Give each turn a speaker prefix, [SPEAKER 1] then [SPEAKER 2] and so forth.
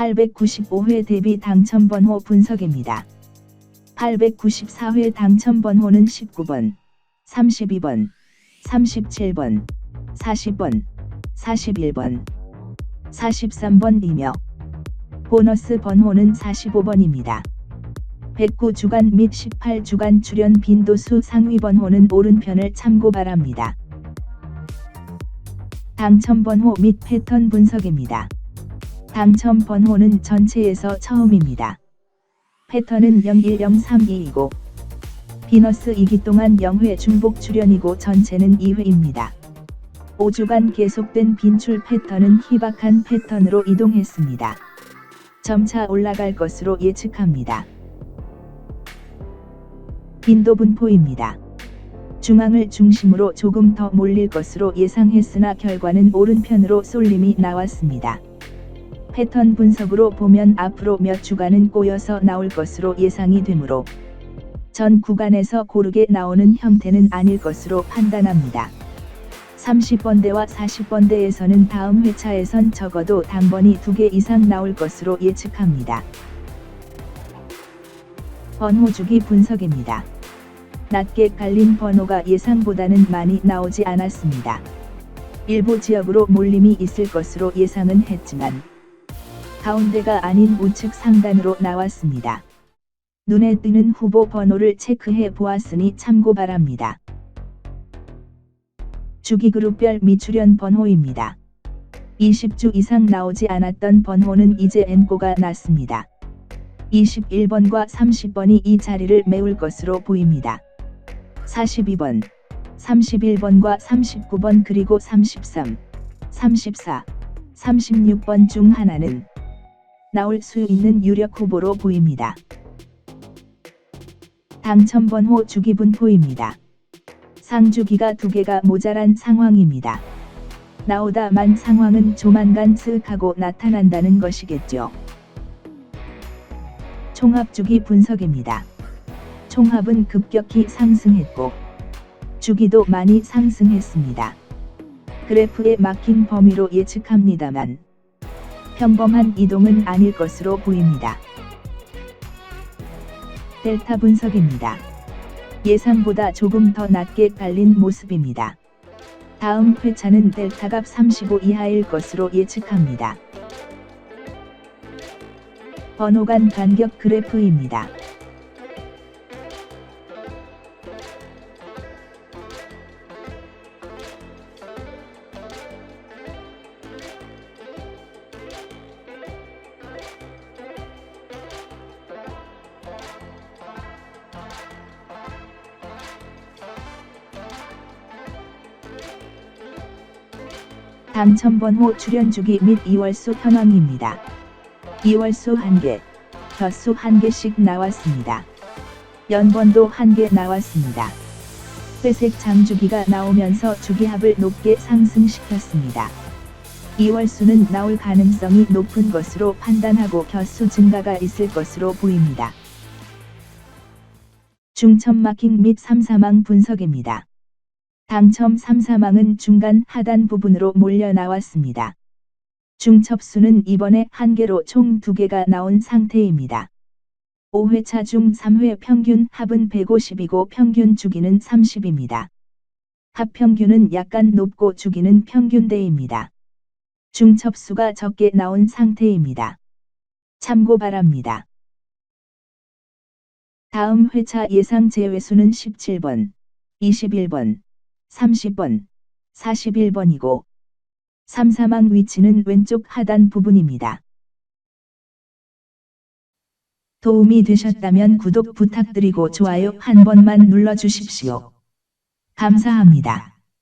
[SPEAKER 1] 895회 대비 당첨번호 분석입니다. 894회 당첨번호는 19번, 32번, 37번, 40번, 41번, 43번이며 보너스 번호는 45번입니다. 109주간 및 18주간 출연 빈도수 상위 번호는 오른편을 참고 바랍니다. 당첨 번호 및 패턴 분석입니다. 당첨 번호는 전체에서 처음입니다. 패턴은 01032이고 비너스 2기 동안 0회 중복 출연이고 전체는 2회입니다. 5주간 계속된 빈출 패턴은 희박한 패턴으로 이동했습니다. 점차 올라갈 것으로 예측합니다. 빈도 분포입니다. 중앙을 중심으로 조금 더 몰릴 것으로 예상했으나 결과는 오른편으로 쏠림이 나왔습니다. 패턴 분석으로 보면 앞으로 몇 주간은 꼬여서 나올 것으로 예상이 되므로 전 구간에서 고르게 나오는 형태는 아닐 것으로 판단합니다. 30번대와 40번대에서는 다음 회차에선 적어도 단번이 2개 이상 나올 것으로 예측합니다. 번호주기 분석입니다. 낮게 깔린 번호가 예상보다는 많이 나오지 않았습니다. 일부 지역으로 몰림이 있을 것으로 예상은 했지만 가운데가 아닌 우측 상단으로 나왔습니다. 눈에 띄는 후보 번호를 체크해 보았으니 참고 바랍니다. 주기 그룹별 미출연 번호입니다. 20주 이상 나오지 않았던 번호는 이제 N고가 났습니다. 21번과 30번이 이 자리를 메울 것으로 보입니다. 42번, 31번과 39번 그리고 33, 34, 36번 중 하나는 나올 수 있는 유력 후보로 보입니다. 당첨 번호 주기분포입니다. 상주기가 두 개가 모자란 상황입니다. 나오다만 상황은 조만간 스윽하고 나타난다는 것이겠죠. 총합주기 분석입니다. 총합은 급격히 상승했고 주기도 많이 상승했습니다. 그래프에 막힌 범위로 예측합니다만 평범한 이동은 아닐 것으로 보입니다. 델타 분석입니다. 예상보다 조금 더 낮게 깔린 모습입니다. 다음 회차는 델타값 35 이하일 것으로 예측합니다. 번호간 간격 그래프입니다. 당첨번호 출연주기 및 이월수 현황입니다. 이월수 1개, 벼수 1개씩 나왔습니다. 연번도 1개 나왔습니다. 회색 장주기가 나오면서 주기합을 높게 상승시켰습니다. 이월수는 나올 가능성이 높은 것으로 판단하고 겨수 증가가 있을 것으로 보입니다. 중첩 마킹 및 3사망 분석입니다. 당첨 3 사망은 중간 하단 부분으로 몰려 나왔습니다. 중첩수는 이번에 한 개로 총 2개가 나온 상태입니다. 5회차 중 3회 평균 합은 150이고 평균 주기는 30입니다. 합평균은 약간 높고 주기는 평균대입니다. 중첩수가 적게 나온 상태입니다. 참고 바랍니다. 다음 회차 예상 제외수는 17번, 21번, 30번, 41번이고 3사망 위치는 왼쪽 하단 부분입니다. 도움이 되셨다면 구독 부탁드리고 좋아요 한 번만 눌러주십시오. 감사합니다.